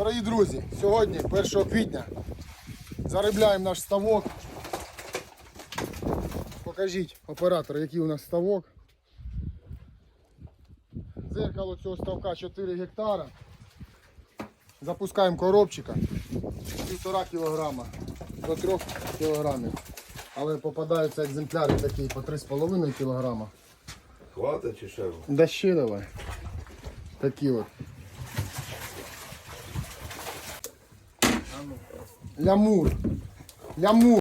Дорогі друзі, сьогодні, 1 квітня, заробляємо наш ставок. Покажіть оператор, який у нас ставок. Зеркало цього ставка 4 гектара. Запускаємо коробчика 1,5 кілограма до 3 кілограмів. Але попадаються екземпляри такі по 3,5 кілограма. Хватить чи ще? Да ще давай. Такі от. Лямур. Лямур.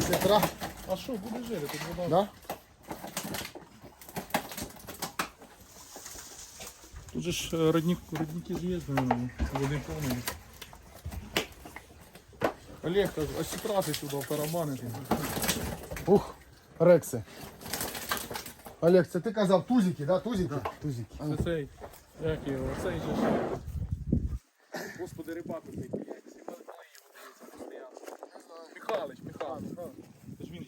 Сестра, А що, буде жити, тут вода. да? Тут же ж е, родник, родники ж є, ну, води повні. Олег, каже, осітрати сюди, тарабанити. Ух, рекси. Олег, це ти казав тузики, да? Тузики? Тузики. А ну, Це цей, як його, цей же ж. Господи, рибак такий, як Сімон Клеєв, дивиться постійно. Михалич, Михалич. Це ж він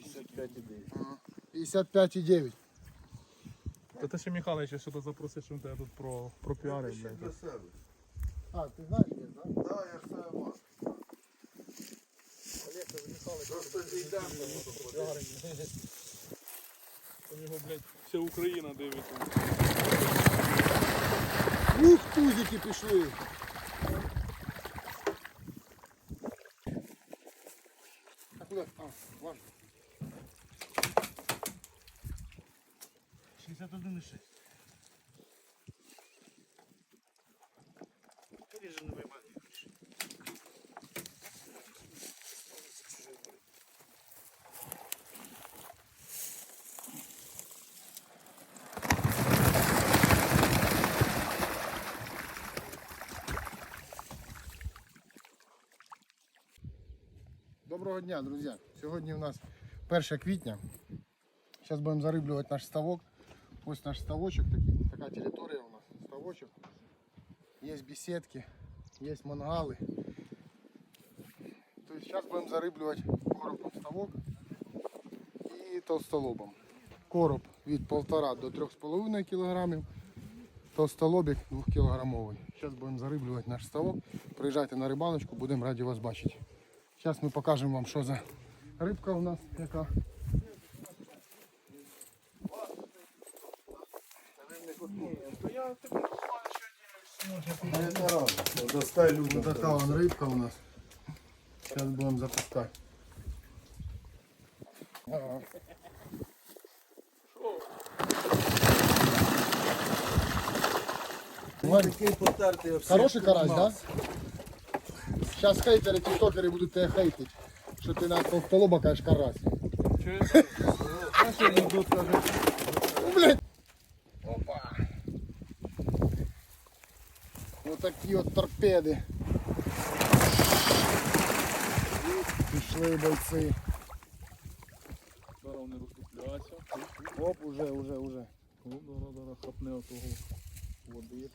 55,9. 55,9. Та ти ще Михалича сюди запросиш, він тебе тут про, про піарив, Для блядь. себе. А, ти знаєш, де, да? Да, я ж це мав. Просто зійдемо. У нього, блядь, вся Україна дивиться. Ух, тузики пішли. А куди? А, ладно. 61,6. Доброго дня, друзі. Сьогодні у нас 1 квітня. Зараз будемо зариблювати наш ставок. Ось наш ставочок такий. Така територія у нас. Ставочок. Є беседки, є мангали. Тобто зараз будемо зариблювати коробом ставок і толстолобом. Короб від 1,5 до 3,5 кг. Толстолобик 2 кілограмовий. Зараз будемо зариблювати наш ставок. Приїжджайте на рибалочку, будемо раді вас бачити. Зараз ми покажемо вам, що за рибка у нас яка. Не рано. Достай Ось люди. така вон рибка у нас. Зараз будемо запускати. Ага. Вань, Такий потертий об Хороший всіх карась, да? Зараз хейтери, тіктокери будуть тебе хейтити, що ти на толстолоба кажеш карась. Ну, блядь. Опа. Вот такі от торпеди. Пішли бойці. Зараз вони роздупляться. Оп, уже, уже, уже. О, зараз, зараз хапне отого води.